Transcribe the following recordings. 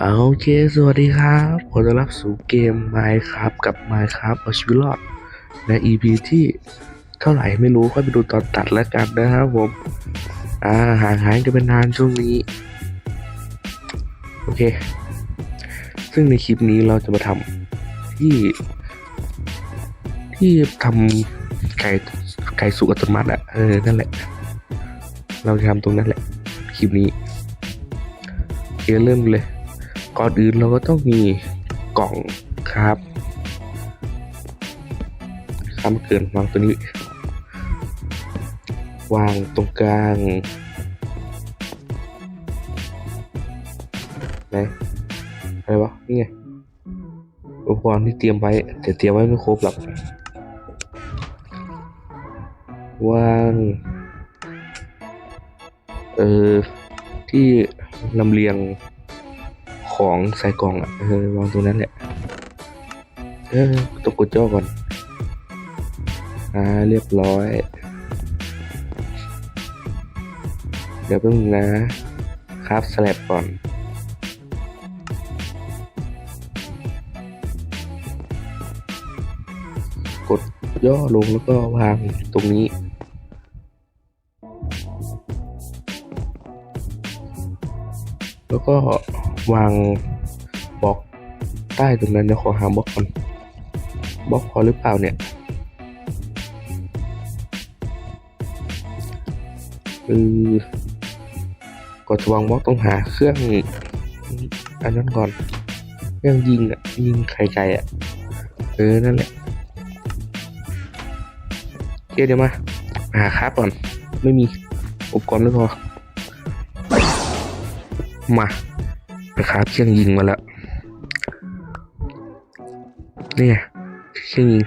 โอเค สวัสดีครับขอต้อนรับสู่เกม Minecraft กับ Minecraft เอาชีวิตรอดใน EP ที่เท่าไหร่ไม่รู้ค่อยไปดูตอนตัดแล้วกันนะครับผม อ่าห่างหายกันเป็นนานช่วงนี้ โอเค ซึ่งในคลิปนี้เราจะมาทำที่ ที่ทำไก่ไก่สุกอัตโนมัติอะเออ นั่นแหละ เราจะทำตรงนั้นแหละ คลิปนี้โอเเริ่มเลย ก่อนอื่นเราก็ต้องมีกล่องครับข้ามเกินวางตัวนี้ วางตรงกลางไหนอะไรวะนี่ไงอุปกรณ์ที่เตรียมไว้แต่เตรียมไว้ไม่ครบหรอกวางเออที่ลำเลียง ของใส่กล่องอะเออวางตรงนั้นแหละเออต้องกดจ่อก่อนอ่าเรียบร้อย เดี๋ยวเพิ่งนะครับสลับก่อนกดย่อลงแล้วก็วางตรงนี้ แล้วก็ วางบล็อกใต้ตรงนั้นเดี๋ยวขอหาบล็อกก่อนบล็อกพอหรือเปล่าเนี่ย คือกดจะวางบล็อกต้องหาเครื่องอันนั้นก่อนเครื่องยิงอะยิงไข่ไก่อะเออนั่นแหละเดี๋ยวเดี๋ยวมาหาครับก่อน ไม่มีอุปกรณ์ไม่พอมา นะครับเครื่องยิงมาแล้วนี่ไงเครื่องยิง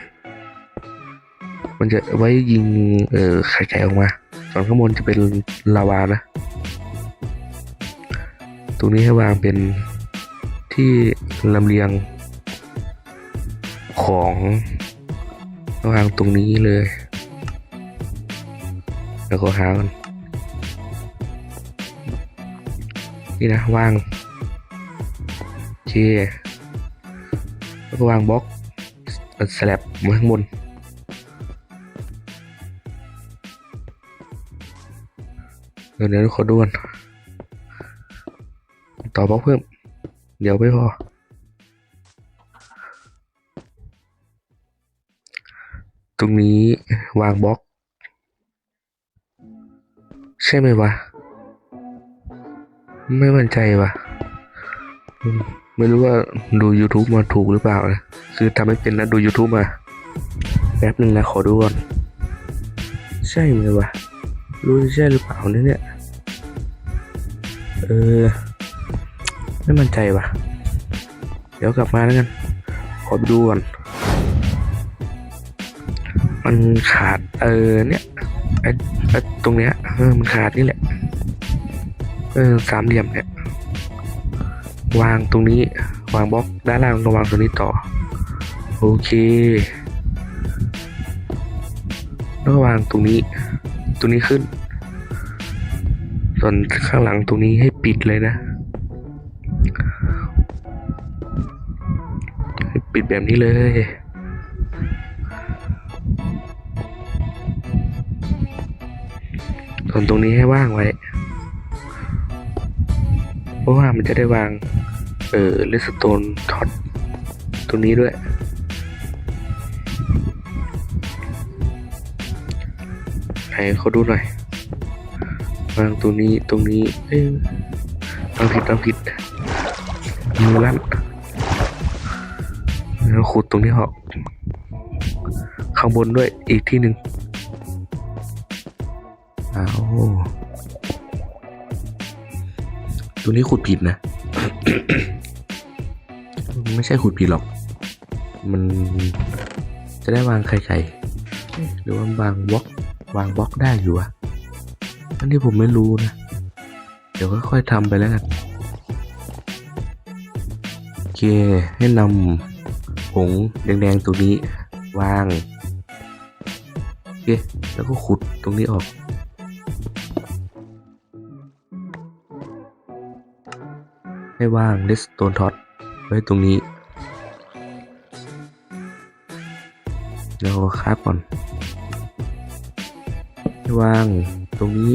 มันจะไว้ยิง เอ่อไข่ไก่ออกมาส่วนข้างบนจะเป็นลาวานะ ตรงนี้ให้วางเป็นที่ลำเลียงของวางตรงนี้เลย แล้วก็หากันนี่นะวาง แล้วก็วางบล็อกสลับมาข้างบน เดี๋ยวเดี๋ยวขอดูกันต่อบล็อกเพิ่ม เดี๋ยวไม่พอ ตรงนี้วางบล็อก ใช่ไหมวะ ไม่มั่นใจว่ะ ไม่รู้ว่าดู YouTube มาถูกหรือเปล่านะคือทำไม่เป็นนะดู YouTube มา แป๊บหนึ่งนะขอดูก่อน ใช่ไหมวะรู้ใช่หรือเปล่าเนี่ยเนี่ยเออ ไม่มั่นใจวะเดี๋ยวกลับมาแล้วกัน ขอไปดูก่อน มันขาด เออเนี่ยไอไอ้ตรงเนี้ยเออมันขาดนี่แหละ เออสามเหลี่ยมเนี่ย วางตรงนี้ วางบล็อกด้านล่างก็วางตรงนี้ต่อ โอเคแล้วก็วางตรงนี้ ตรงนี้ขึ้น ส่วนข้างหลังตรงนี้ให้ปิดเลยนะ ปิดแบบนี้เลยส่วนตรงนี้ให้ว่างไว้ เพราะว่ามันจะได้วาง ออเลสโตนท็อตตรงนี้ด้วยให้เขาดูหน่อยวางตรงนี้ตรงนี้ เอ้ยวางผิดวางผิดมือลั่นแล้วขุดตรงนี้ออกข้างบนด้วยอีกที่หนึ่งอ้าวตัวนี้ขุดผิดนะ ไม่ใช่ขุดผิดหรอก มันจะได้วางไข่ไข่หรือว่าวางบล็อกวางบล็อกได้อยู่อะอันนี้ผมไม่รู้นะ เดี๋ยวค่อยๆทำไปแล้วกันโอเคให้นำผงแดงๆตัวนี้วางโอเคแล้วก็ขุดตรงนี้ออกให้วางเลสโตนท็อต ไว้ตรงนี้เดี๋ยวคราบก่อน วางตรงนี้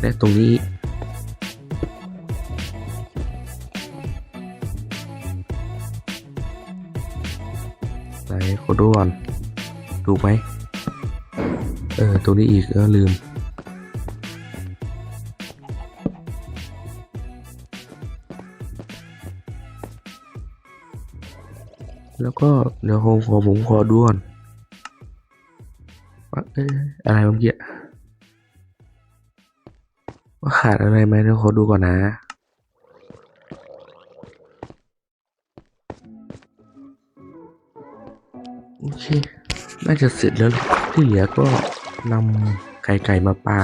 และตรงนี้ไหนขอดูก่อนถูกไหมเออ ตรงนี้อีกเออลืม แล้วก็เดี๋ยวผมขอผมขอดูก่อนอะไรเมื่อกี้ว่าขาดอะไรไหมเดี๋ยวขอดูก่อนนะโอเค น่าจะเสร็จแล้ว ที่เหลือก็นำไข่ไก่มาปา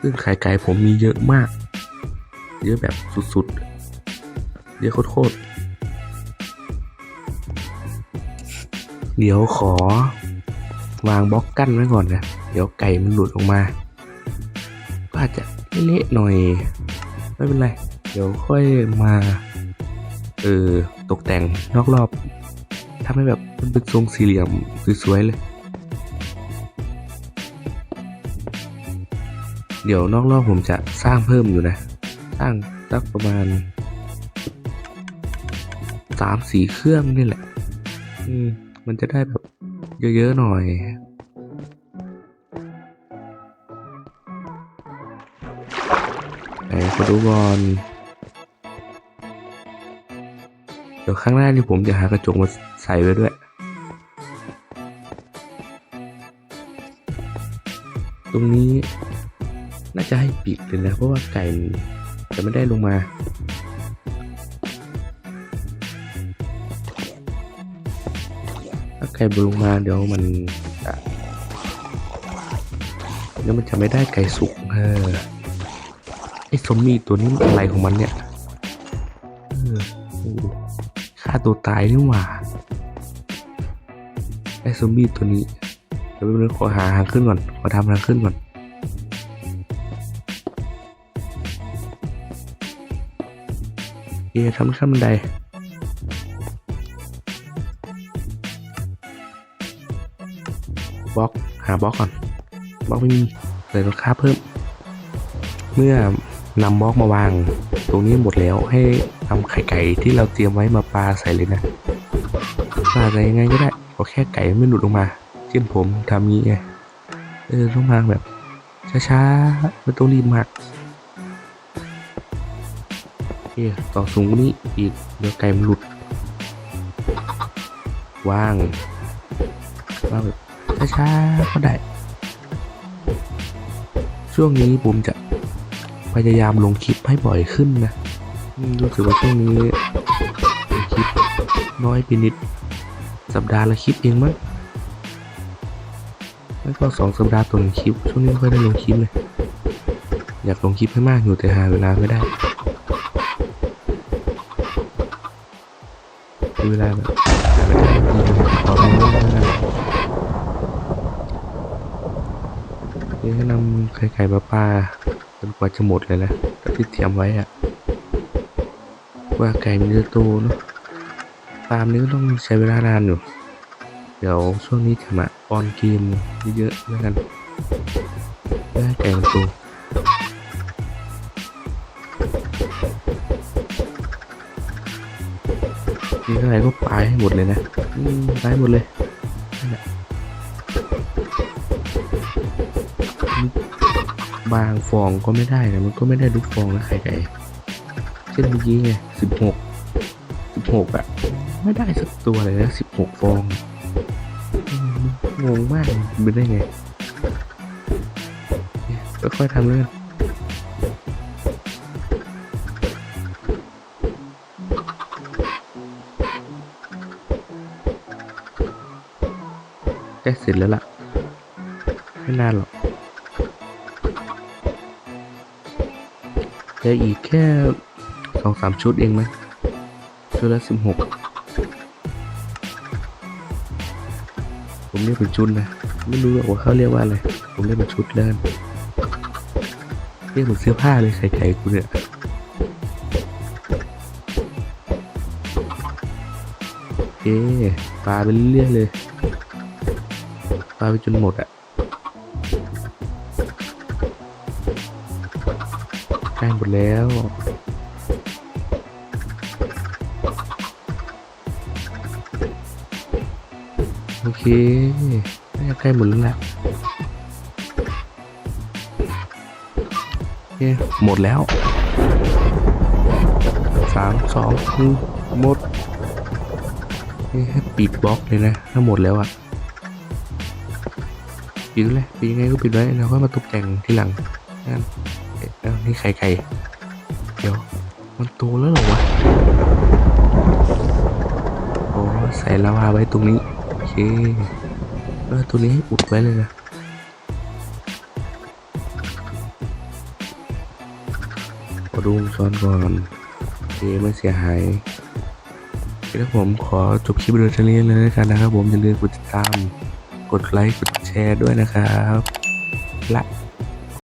ซึ่งไข่ไก่ผมมีเยอะมาก เยอะแบบสุดๆ เยอะโคตรๆ เดี๋ยวขอวางบล็อกกั้นไว้ก่อนนะ เดี๋ยวไก่มันหลุดออกมา ก็อาจจะเละๆหน่อย ไม่เป็นไร เดี๋ยวค่อยมา เออตกแต่งนอกรอบทำให้แบบมันเป็นทรงสี่เหลี่ยมสวยๆเลย เดี๋ยวนอกรอบผมจะสร้างเพิ่มอยู่นะ สร้างสักประมาณสามสี่เครื่องนี่แหละ อืม มันจะได้แบบเยอะๆหน่อยไหนขอดูก่อนเดี๋ยวข้างหน้านี่ผมจะหากระจกมาใส่ไว้ด้วยตรงนี้น่าจะให้ปิดเลยนะเพราะว่าไก่จะไม่ได้ลงมา ไก่บลงมาเดี๋ยวมันเดี๋ยวมันจะไม่ได้ไก่สุกเออไอ้ซอมบี้ตัวนี้มันอะไรของมันเนี่ยเออโอ้ฆ่าตัวตายนี่หว่าไอ้ซอมบี้ตัวนี้เดี๋ยวไปขอหาทางขึ้นก่อนขอทำทางขึ้นก่อนเอ๊ะทำขั้นบันได บล็อกหาบล็อกก่อนบล็อกไม่มีเลยต้องค่าเพิ่ม เมื่อนำบล็อกมาวาง ตรงนี้หมดแล้วให้นำไข่ไก่ที่เราเตรียมไว้มาปาใส่เลยนะปาใส่ยังไงก็ได้ขอแค่ไก่ไม่หลุดลงมาเช่นผมทำงี้ไงเออต้องมาแบบช้าๆไม่ต้องรีบมากโอเคต่อสูงกว่านี้อีกเดี๋ยวไก่มันหลุดว่างว่างแบบ ช้าๆก็ได้ ช่วงนี้ผมจะพยายามลงคลิปให้บ่อยขึ้นนะรู้สึกว่าช่วงนี้คลิปน้อยไปนิด สัปดาห์ละคลิปเองมั้งแล้วก็สองสัปดาห์ต่อหนึ่งคลิป ช่วงนี้ไม่ค่อยได้ลงคลิปเลย อยากลงคลิปให้มากอยู่แต่หาเวลาไม่ได้เวลาแบบหาไม่ได้จริงๆขอไปไม่ได้ นี่ก็นำไข่ไก่มาปลาจนกว่าจะหมดเลยนะแต่ที่เตรียมไว้อะว่าไก่มันจะโตเนาะฟาร์มนี้ก็ต้องใช้เวลานานอยู่ เดี๋ยวช่วงนี้จะมาออนเกมเยอะๆแล้วกันเพื่อให้ไก่มันโตนี่อะไรก็ปลายให้หมดเลยนะปลายหมดเลยนั่นแหละ บางฟองก็ไม่ได้นะมันก็ไม่ได้ทุกฟองนะไข่ไก่เช่นเมื่อกี้ไงสิบหกสิบหกอะไม่ได้สักตัวเลยนะสิบหกฟองอืมงงมากเป็นได้ไงเนี่ยค่อยๆทำเลยกันใกล้เสร็จแล้วล่ะ ไม่นานหรอก ลืออีกแค่สองสามชุดเองมั้ยชุดละสิบหกผมเรียกเป็นชุดนะ ไม่รู้ว่าเขาเรียกว่าอะไร ผมเรียกเป็นชุดแล้วกันเรียกเหมือนเสื้อผ้าเลยไข่ไก่กูเนี่ยโอเคปลาไปเรื่อยเลยปลาไปจนหมดอะ ล้หมดแล้วโอเคน่าจะใกล้หมดแล้วแหละโอเคหมดแล้วสามสองหนึ่งหมดให้ปิดบล็อกเลยนะ ถ้าหมดแล้วอะปิดเลยปิดยังไงก็ปิดไว้แล้วก็มาตกแต่งทีหลังนั่น นี่ไข่ไก่เดี๋ยว มันโตแล้วเหรอวะโอ้ใส่ลาวาไว้ตรงนี้ โอเคเออตัวนี้ให้อุดไว้เลยนะขอดูวงจรก่อนโอเคไม่เสียหายแล้วผมขอจบคลิปวิดีโอเท่านี้เลยนนะครับผมอย่าลืมกดติดตาม กดไลค์ กดแชร์ด้วยนะครับ ละ